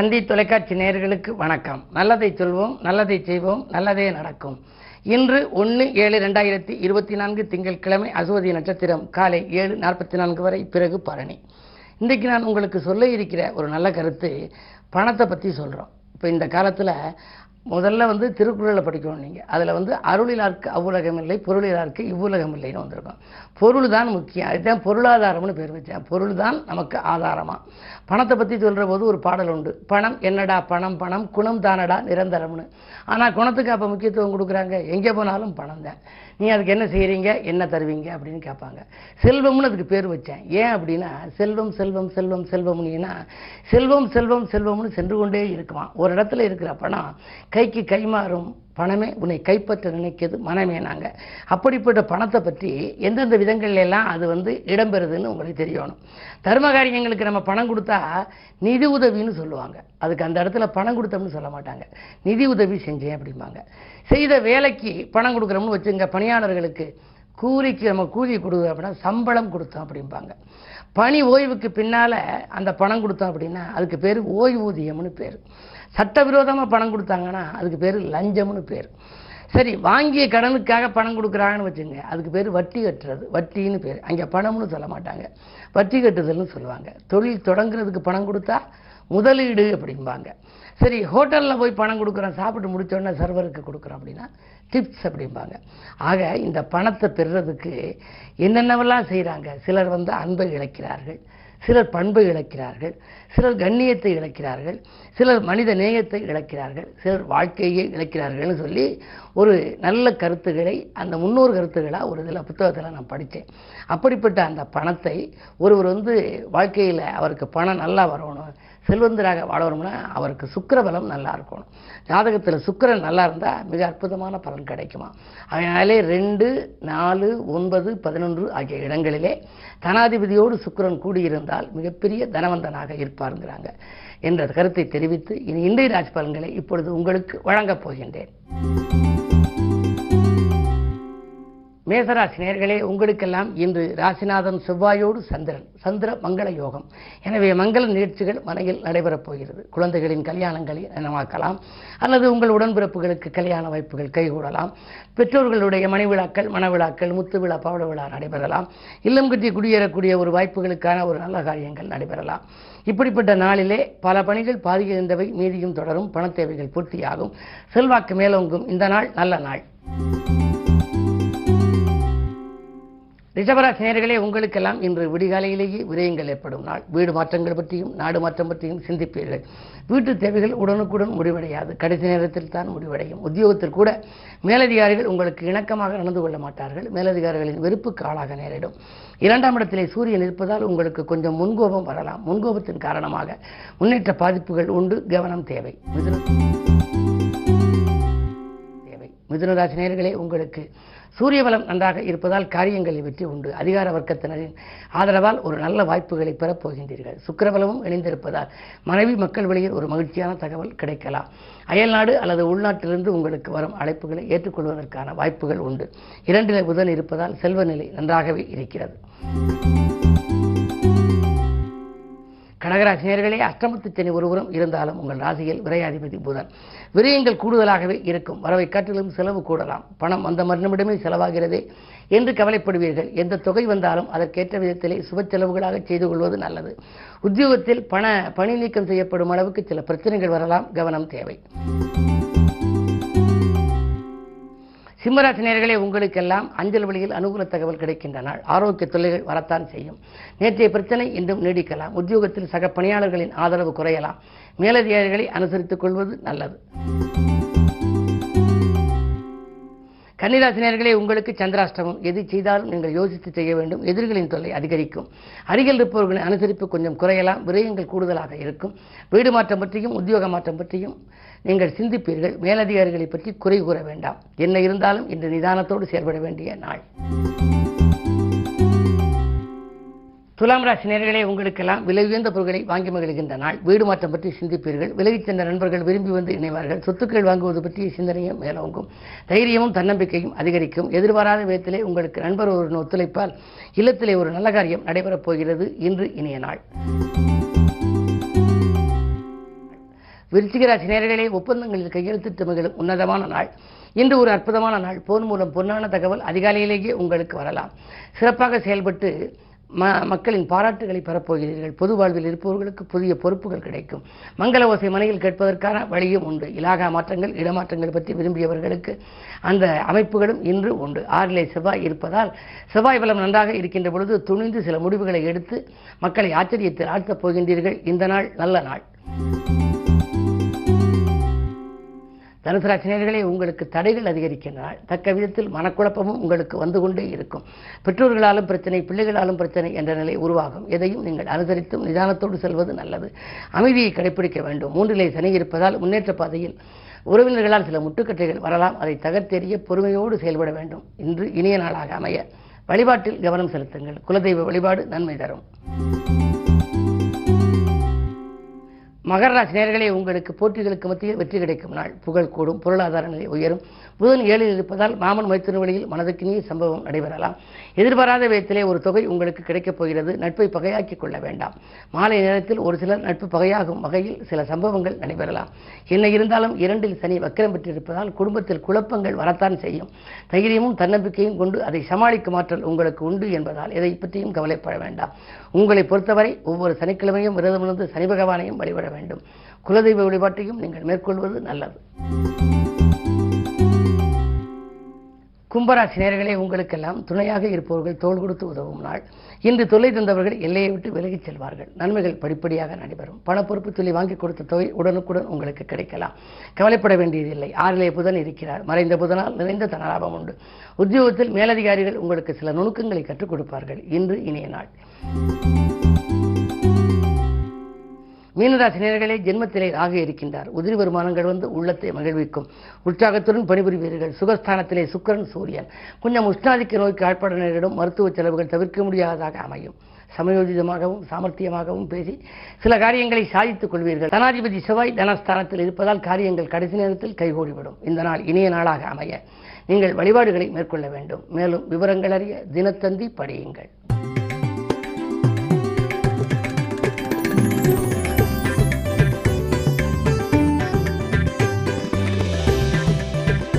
தந்தி தொலைக்காட்சி நேயர்களுக்கு வணக்கம். நல்லதை சொல்வோம் நல்லதை செய்வோம் நல்லதே நடக்கும். இன்று ஒன்று ஏழு ரெண்டாயிரத்தி இருபத்தி நான்கு திங்கட்கிழமை அசுவதி நட்சத்திரம் காலை ஏழு நாற்பத்தி நான்கு வரை பிறகு பரணி. இன்றைக்கு நான் உங்களுக்கு சொல்ல இருக்கிற ஒரு நல்ல கருத்து பணத்தை பற்றி சொல்கிறோம் இப்போ இந்த காலத்தில் முதல்ல வந்து திருக்குறளை படிக்கணும் நீங்கள் அதில் வந்து அருளிலார்க்கு அவ்வுலகம் இல்லை பொருளிலார்க்கு இவ்வுலகம் இல்லைன்னு வந்திருக்கும். பொருள் தான் முக்கியம். அதுதான் பொருளாதாரம்னு பேர் வச்சேன் பொருள் தான் நமக்கு ஆதாரமாக பணத்தை பற்றி சொல்கிற போது ஒரு பாடல் உண்டு. பணம் என்னடா பணம் பணம் குணம் தானடா நிரந்தரம்னு. ஆனால் குணத்துக்கு அப்போ முக்கியத்துவம் கொடுக்குறாங்க. எங்கே போனாலும் பணம் தான் நீ அதுக்கு என்ன செய்கிறீங்க என்ன தருவீங்க? அப்படின்னு கேட்பாங்க. செல்வம்னு அதுக்கு பேர் வச்சேன். ஏன் அப்படின்னா செல்வம் செல்வம் செல்வம் செல்வம்னா செல்வம் செல்வம் செல்வம்னு சென்று கொண்டே இருக்குமா ஒரு இடத்துல இருக்கிற பணம் கைக்கு கைமாறும் பணமே உன்னை கைப்பற்ற நினைக்கிறது மனமே நாங்கள் அப்படிப்பட்ட பணத்தை பற்றி எந்தெந்த விதங்கள்லாம் அது வந்து இடம்பெறுதுன்னு உங்களுக்கு தெரியணும். தர்ம காரியங்களுக்கு நம்ம பணம் கொடுத்தா நிதி உதவின்னு சொல்லுவாங்க. அதுக்கு அந்த இடத்துல பணம் கொடுத்தோம்னு சொல்ல மாட்டாங்க. நிதி உதவி செஞ்சேன் அப்படிம்பாங்க. செய்த வேலைக்கு பணம் கொடுக்குறோம்னு வச்சுங்க பணியாளர்களுக்கு கூலிக்கு நம்ம கூலி கொடுக்குறோம் அப்படின்னா சம்பளம் கொடுத்தோம் அப்படிம்பாங்க. பணி ஓய்வுக்கு பின்னால் அந்த பணம் கொடுத்தோம் அப்படின்னா அதுக்கு பேர் ஓய்வூதியம்னு பேர். சட்டவிரோதமாக பணம் கொடுத்தாங்கன்னா அதுக்கு பேர் லஞ்சம்னு பேர். சரி வாங்கிய கடனுக்காக பணம் கொடுக்குறாங்கன்னு வச்சுங்க அதுக்கு பேர் வட்டி கட்டுறது வட்டின்னு பேர். அங்கே பணம்னு சொல்ல மாட்டாங்க. வட்டி கட்டுதல்னு சொல்லுவாங்க. தொழில் தொடங்குறதுக்கு பணம் கொடுத்தா முதலீடு அப்படிம்பாங்க. சரி ஹோட்டலில் போய் பணம் கொடுக்குறோம் சாப்பிட்டு முடித்தோடனே சர்வருக்கு கொடுக்குறோம் அப்படின்னா டிப்ஸ் அப்படிம்பாங்க. ஆக இந்த பணத்தை பெறுறதுக்கு என்னென்னவெல்லாம் செய்கிறாங்க சிலர் வந்து அன்பை இழக்கிறார்கள் சிலர் பண்பை இழக்கிறார்கள் சிலர் கண்ணியத்தை இழக்கிறார்கள் சிலர் மனித நேயத்தை இழக்கிறார்கள் சிலர் வாழ்க்கையை இழக்கிறார்கள்னு சொல்லி ஒரு நல்ல கருத்துக்களை அந்த முன்னோர் கருத்துக்களாக ஒரு இதில் புத்தகத்தில் நான் படித்தேன் அப்படிப்பட்ட அந்த பணத்தை ஒருவர் வந்து வாழ்க்கையில் அவருக்கு பணம் நல்லா வரணும் செல்வந்தராக வாழணும்னா அவருக்கு சுக்கரபலம் நல்லா இருக்கணும். ஜாதகத்தில் சுக்கரன் நல்லா இருந்தால் மிக அற்புதமான பலன் கிடைக்குமா? அதனாலே ரெண்டு நாலு ஒன்பது பதினொன்று ஆகிய இடங்களிலே தனாதிபதியோடு சுக்கரன் கூடியிருந்தால் மிகப்பெரிய தனவந்தனாக இருப்பாருங்கிறாங்க என்ற கருத்தை தெரிவித்து இனி இன்றைய ராஜ் பலன்களை இப்பொழுது உங்களுக்கு வழங்கப் போகின்றேன். மேசராசி நேர்களே உங்களுக்கெல்லாம் இன்று ராசிநாதன் செவ்வாயோடு சந்திரன் சந்திர மங்கள யோகம். எனவே மங்கள நிகழ்ச்சிகள் மனையில் நடைபெறப் போகிறது. குழந்தைகளின் கல்யாணங்களை நினைவாக்கலாம். அல்லது உங்கள் உடன்பிறப்புகளுக்கு கல்யாண வாய்ப்புகள் கைகூடலாம். பெற்றோர்களுடைய மணி விழாக்கள் மணவிழாக்கள் முத்து விழா பவள விழா நடைபெறலாம். இல்லம் கட்டி குடியேறக்கூடிய ஒரு வாய்ப்புகளுக்கான ஒரு நல்ல காரியங்கள் நடைபெறலாம். இப்படிப்பட்ட நாளிலே பல பணிகள் பாதிக்கின்றவை மீதியும் தொடரும். பணத் தேவைகள் பூர்த்தியாகும். செல்வாக்கு மேலோங்கும். இந்த நாள் நல்ல நாள். ரிஷபராசி நேர்களே உங்களுக்கெல்லாம் இன்று விடிகாலையிலேயே விரயங்கள் ஏற்படும். நாள் வீடு மாற்றங்கள் பற்றியும் நாடு மாற்றம் பற்றியும் சிந்திப்பீர்கள். வீட்டு தேவைகள் உடனுக்குடன் முடிவடையாது. கடைசி நேரத்தில் தான் முடிவடையும். உத்தியோகத்தில் கூட மேலதிகாரிகள் உங்களுக்கு இணக்கமாக நடந்து கொள்ள மாட்டார்கள். மேலதிகாரிகளின் வெறுப்புக்கு ஆளாக நேரிடும். இரண்டாம் இடத்திலே சூரியன் இருப்பதால் உங்களுக்கு கொஞ்சம் முன்கோபம் வரலாம். முன்கோபத்தின் காரணமாக முன்னேற்ற பாதிப்புகள் உண்டு. கவனம் தேவை. மிதுன தேவை. மிதுனராசி நேர்களே உங்களுக்கு சூரிய பலம் நன்றாக இருப்பதால் காரியங்களில் வெற்றி உண்டு. அதிகார வர்க்கத்தினரின் ஆதரவால் ஒரு நல்ல வாய்ப்புகளை பெறப் போகின்றீர்கள். சுக்கரபலமும் இணைந்திருப்பதால் மனைவி மக்கள் வழியில் ஒரு மகிழ்ச்சியான தகவல் கிடைக்கலாம். அயல்நாடு அல்லது உள்நாட்டிலிருந்து உங்களுக்கு வரும் அழைப்புகளை ஏற்றுக்கொள்வதற்கான வாய்ப்புகள் உண்டு. இரண்டிலே புதன் இருப்பதால் செல்வ நிலை நன்றாகவே இருக்கிறது. கும்பராசி நேர்களே அஷ்டமத்து சனி ஒருபுறம் இருந்தாலும் உங்கள் ராசியில் விரையாதிபதி புதன். விரயங்கள் கூடுதலாகவே இருக்கும். வரவை காட்டிலும் செலவு கூடலாம். பணம் வந்த மறுநிமிடமே செலவாகிறதே என்று கவலைப்படுவீர்கள். எந்த தொகை வந்தாலும் அதற்கேற்ற விதத்திலே சுப செலவுகளாக செய்து கொள்வது நல்லது. உத்தியோகத்தில் பண பணி நீக்கம் செய்யப்படும் அளவுக்கு சில பிரச்சனைகள் வரலாம். கவனம் தேவை. சிம்மராசினியர்களே உங்களுக்கெல்லாம் அஞ்சல் வழியில் அனுகூல தகவல் கிடைக்கின்ற நாள் ஆரோக்கிய தொல்லைகள் வரத்தான் செய்யும். நேற்றைய பிரச்சனை இன்றும் நீடிக்கலாம். உத்தியோகத்தில் சக பணியாளர்களின் ஆதரவு குறையலாம். மேலதிகாரிகளை அனுசரித்துக் கொள்வது நல்லது. கன்னிராசினியர்களே உங்களுக்கு சந்திராஷ்டமம். எது செய்தாலும் நீங்கள் யோசித்து செய்ய வேண்டும். எதிரிகளின் தொல்லை அதிகரிக்கும். அருகில் இருப்பவர்களின் அனுசரிப்பு கொஞ்சம் குறையலாம். விரயங்கள் கூடுதலாக இருக்கும். வீடு மாற்றம் பற்றியும் உத்தியோக மாற்றம் பற்றியும் நீங்கள் சிந்திப்பீர்கள். மேலதிகாரிகளை பற்றி குறை கூற வேண்டாம். என்ன இருந்தாலும் இந்த நிதானத்தோடு செயல்பட வேண்டிய நாள். துலாம் ராசி நேர்களே உங்களுக்கெல்லாம் விலை உயர்ந்த பொருட்களை வாங்கி மகிழ்கின்ற நாள். வீடு மாற்றம் பற்றி சிந்திப்பீர்கள். விலகிச் சென்ற நண்பர்கள் விரும்பி வந்து இணைவார்கள். சொத்துக்கள் வாங்குவது பற்றிய சிந்தனையும் மேலோங்கும். தைரியமும் தன்னம்பிக்கையும் அதிகரிக்கும். எதிர்பாராத விதத்திலே உங்களுக்கு நண்பர் ஒரு ஒத்துழைப்பால் இல்லத்திலே ஒரு நல்ல காரியம் நடைபெறப் போகிறது இன்று இணைய நாள். விருச்சிகராசி நேர்களே ஒப்பந்தங்களில் கையெழுத்திட்டு மகிழும் உன்னதமான நாள். இன்று ஒரு அற்புதமான நாள். போன் மூலம் பொன்னான தகவல் அதிகாலையிலேயே உங்களுக்கு வரலாம். சிறப்பாக செயல்பட்டு ம மக்களின் பாராட்டுகளை பெறப்போகிறீர்கள் பொது வாழ்வில் இருப்பவர்களுக்கு புதிய பொறுப்புகள் கிடைக்கும். மங்கள ஓசை மனையில் கேட்பதற்கான வழியும் உண்டு. இலாகா மாற்றங்கள் இடமாற்றங்கள் பற்றி விரும்பியவர்களுக்கு அந்த அமைப்புகளும் இன்று உண்டு. ஆறிலே செவ்வாய் இருப்பதால் செவ்வாய் பலம் நன்றாக இருக்கின்ற பொழுது துணிந்து சில முடிவுகளை எடுத்து மக்களை ஆச்சரியத்தில் ஆழ்த்தப் போகின்றீர்கள். இந்த நாள் நல்ல நாள். தனுசு ராசினியர்களே உங்களுக்கு தடைகள் அதிகரிக்கின்றால் தக்க விதத்தில் மனக்குழப்பமும் உங்களுக்கு வந்து கொண்டே இருக்கும். பெற்றோர்களாலும் பிரச்சனை பிள்ளைகளாலும் பிரச்சனை என்ற நிலை உருவாகும். எதையும் நீங்கள் அனுசரித்தும் நிதானத்தோடு செல்வது நல்லது. அமைதியை கடைபிடிக்க வேண்டும். மூன்றிலே சனி இருப்பதால் முன்னேற்ற பாதையில் உறவினர்களால் சில முட்டுக்கட்டைகள் வரலாம். அதை தகர்த்தெறிய பொறுமையோடு செயல்பட வேண்டும். இன்று இனிய நாளாக அமைய. வழிபாட்டில் கவனம் செலுத்துங்கள். குலதெய்வ வழிபாடு நன்மை தரும். மகர ராசி நேர்களே உங்களுக்கு போட்டிகளுக்கு மத்தியில் வெற்றி கிடைக்கும் நாள். புகழ் கூடும் பொருளாதார நிலை உயரும். புதன் ஏழில் இருப்பதால் மாமன் மைத்திரு வழியில் மனதுக்கினிய சம்பவம் நடைபெறலாம். எதிர்பாராத விதத்திலே ஒரு தொகை உங்களுக்கு கிடைக்கப் போகிறது. நட்பை பகையாக்கிக் கொள்ள வேண்டாம். மாலை நேரத்தில் ஒரு சிலர் நட்பு பகையாகும் வகையில் சில சம்பவங்கள் நடைபெறலாம். என்ன இருந்தாலும் இரண்டில் சனி வக்கிரம் பெற்றிருப்பதால் குடும்பத்தில் குழப்பங்கள் வரத்தான் செய்யும். தைரியமும் தன்னம்பிக்கையும் கொண்டு அதை சமாளிக்கும் ஆற்றல் உங்களுக்கு உண்டு என்பதால் இதை பற்றியும் கவலைப்பட வேண்டாம். உங்களை பொறுத்தவரை ஒவ்வொரு சனிக்கிழமையும் விரதமிருந்து சனி பகவானையும் வழிபட வேண்டும் குலதெய்வ வழிபாட்டையும் நீங்கள் மேற்கொள்வது நல்லது. கும்பராசி நேர்களே உங்களுக்கெல்லாம் துணையாக இருப்பவர்கள் தோல் கொடுத்து உதவும் நாள். இன்று தொல்லை தந்தவர்கள் எல்லையை விட்டு விலகிச் செல்வார்கள். நன்மைகள் படிப்படியாக நடைபெறும். பண பொறுப்பு சொல்லி வாங்கி கொடுத்த தொகை உடனுக்குடன் உங்களுக்கு கிடைக்கலாம். கவலைப்பட வேண்டியதில்லை. ஆறிலே புதன் இருக்கிறார். மறைந்த புதனால் நிறைந்த தனலாபம் உண்டு. உத்தியோகத்தில் மேலதிகாரிகள் உங்களுக்கு சில நுணுக்கங்களை கற்றுக் கொடுப்பார்கள். இன்று இனிய நாள். மீனராசினியர்களே ஜென்மத்திலே ஆக இருக்கின்றார். உதிரி வருமானங்கள் வந்து உள்ளத்தை மகிழ்விக்கும். உற்சாகத்துடன் பணிபுரிவீர்கள். சுகஸ்தானத்திலே சுக்கரன் சூரியன். கொஞ்சம் உஷ்ணாதிக்க நோய்க்கு ஆட்பட நேரிடும் மருத்துவ செலவுகள் தவிர்க்க முடியாததாக அமையும். சமயோஜிதமாகவும் சாமர்த்தியமாகவும் பேசி சில காரியங்களை சாதித்துக் கொள்வீர்கள். தனாதிபதி செவ்வாய் தனஸ்தானத்தில் இருப்பதால் காரியங்கள் கடைசி நேரத்தில் கைகூடிவிடும். இந்த நாள் இனிய நாளாக அமைய நீங்கள் வழிபாடுகளை மேற்கொள்ள வேண்டும். மேலும் விவரங்கள் அறிய தினத்தந்தி படியுங்கள்.